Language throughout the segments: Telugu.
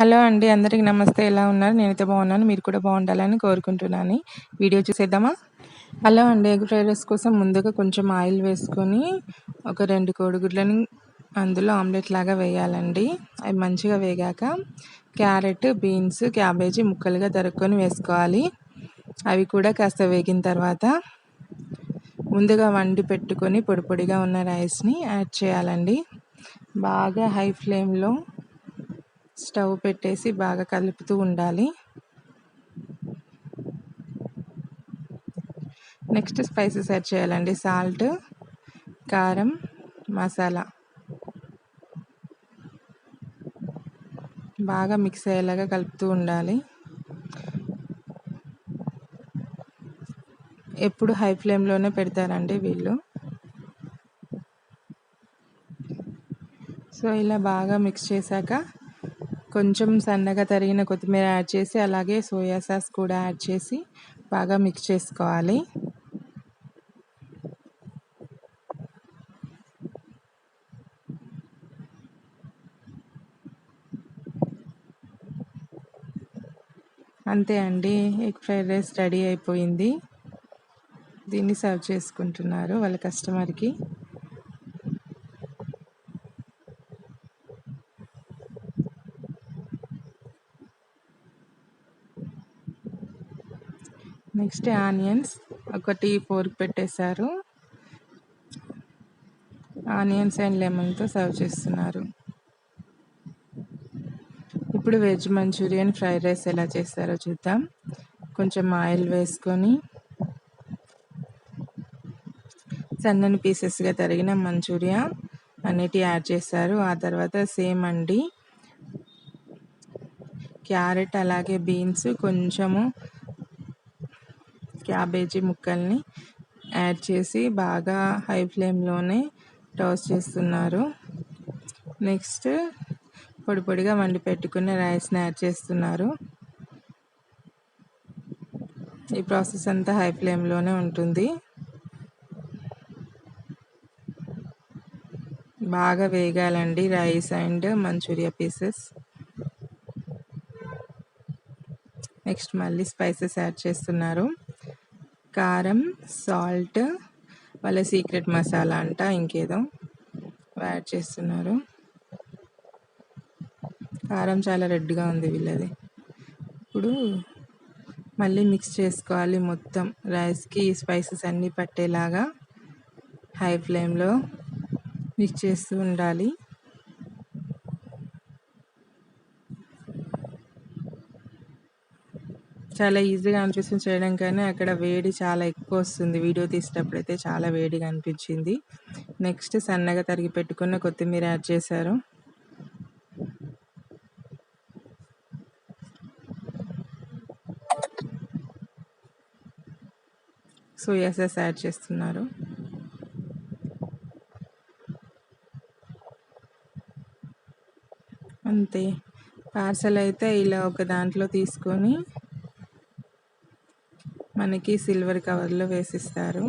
హలో అండి అందరికి నమస్తే. ఎలా ఉన్నారు? నేనైతే బాగున్నాను. మీరు కూడా బాగుండాలని కోరుకుంటున్నాను. వీడియో చూసేద్దామా? హలో అండి ఎగ్ ఫ్రైడ్ రైస్ కోసం ముందుగా కొంచెం ఆయిల్ వేసుకొని ఒక రెండు కోడిగుడ్లని అందులో ఆమ్లెట్ లాగా వేయాలండి. అవి మంచిగా వేగాక క్యారెట్ బీన్స్ క్యాబేజీ ముక్కలుగా తరుక్కొని వేసుకోవాలి. అవి కూడా కాస్త వేగిన తర్వాత ముందుగా వండి పెట్టుకొని పొడి పొడిగా ఉన్న రైస్ని యాడ్ చేయాలండి. బాగా హై ఫ్లేమ్లో స్టవ్ పెట్టేసి బాగా కలుపుతూ ఉండాలి. నెక్స్ట్ స్పైసెస్ యాడ్ చేయాలండి. సాల్ట్ కారం మసాలా. బాగా మిక్స్ అయ్యేలాగా కలుపుతూ ఉండాలి. ఎప్పుడు హై ఫ్లేమ్లోనే పెడతారండి వీళ్ళు. సో ఇలా బాగా మిక్స్ చేశాక కొంచెం సన్నగా తరిగిన కొత్తిమీర యాడ్ చేసి అలాగే సోయా సాస్ కూడా యాడ్ చేసి బాగా మిక్స్ చేసుకోవాలి. అంతే అండి ఎగ్ ఫ్రైడ్ రైస్ రెడీ అయిపోయింది. దీన్ని సర్వ్ చేసుకుంటున్నారు వాళ్ళ కస్టమర్కి. Next onions. ఒకటి ఫోర్క్ పెట్టేశారు. ఆనియన్స్ అండ్ లెమన్తో సర్వ్ చేస్తున్నారు. ఇప్పుడు వెజ్ మంచూరియన్ ఫ్రైడ్ రైస్ ఎలా చేస్తారో చూద్దాం. కొంచెం ఆయిల్ వేసుకొని సన్నని పీసెస్గా తరిగిన మంచూరియా అన్నిటి యాడ్ చేశారు. ఆ తర్వాత సేమ్ అండి. క్యారెట్ అలాగే బీన్స్ కొంచెము క్యాబేజీ ముక్కల్ని యాడ్ చేసి బాగా హై ఫ్లేమ్లోనే టాస్ చేస్తున్నారు. నెక్స్ట్ పొడి పొడిగా వండి పెట్టుకున్న రైస్ని యాడ్ చేస్తున్నారు. ఈ ప్రాసెస్ అంతా హై ఫ్లేమ్లోనే ఉంటుంది. బాగా వేగాలండి rice and Manchuria pieces. Next మళ్ళీ స్పైసెస్ యాడ్ చేస్తున్నారు. కారం సాల్ట్ వాళ్ళ సీక్రెట్ మసాలా అంట ఇంకేదో యాడ్ చేస్తున్నారు. కారం చాలా రెడ్గా ఉంది వీళ్ళది. ఇప్పుడు మళ్ళీ మిక్స్ చేసుకోవాలి మొత్తం. రైస్కి స్పైసెస్ అన్నీ పట్టేలాగా హై ఫ్లేమ్లో మిక్స్ చేస్తూ ఉండాలి. చాలా ఈజీగా అనిపిస్తుంది చేయడం కానీ అక్కడ వేడి చాలా ఎక్కువ వస్తుంది. వీడియో తీసేటప్పుడు అయితే చాలా వేడిగా అనిపించింది. నెక్స్ట్ సన్నగా తరిగి పెట్టుకున్న కొత్తిమీర యాడ్ చేశారు. సోయా సాస్ యాడ్ చేస్తున్నారు. అంతే. పార్సల్ అయితే ఇలా ఒక దాంట్లో తీసుకొని మనకి సిల్వర్ కవర్లో వేసిస్తారు.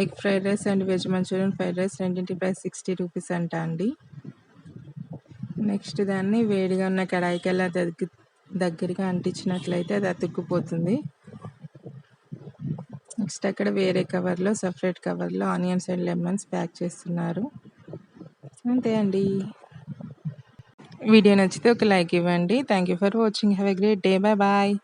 Egg fried rice and veg manchurian fried rice రెండింటి ప్రైస్ సిక్స్టీ రూపీస్ అంట అండి. నెక్స్ట్ దాన్ని వేడిగా ఉన్న కడాయికి అలా దగ్గర దగ్గరగా అంటించినట్లయితే అది అతుక్కుపోతుంది. నెక్స్ట్ అక్కడ వేరే కవర్లో సపరేట్ కవర్లో ఆనియన్స్ అండ్ లెమన్స్ ప్యాక్ చేస్తున్నారు. అంతే అండి. వీడియో నచ్చితే ఒక లైక్ ఇవ్వండి. Thank you for watching have a great day bye bye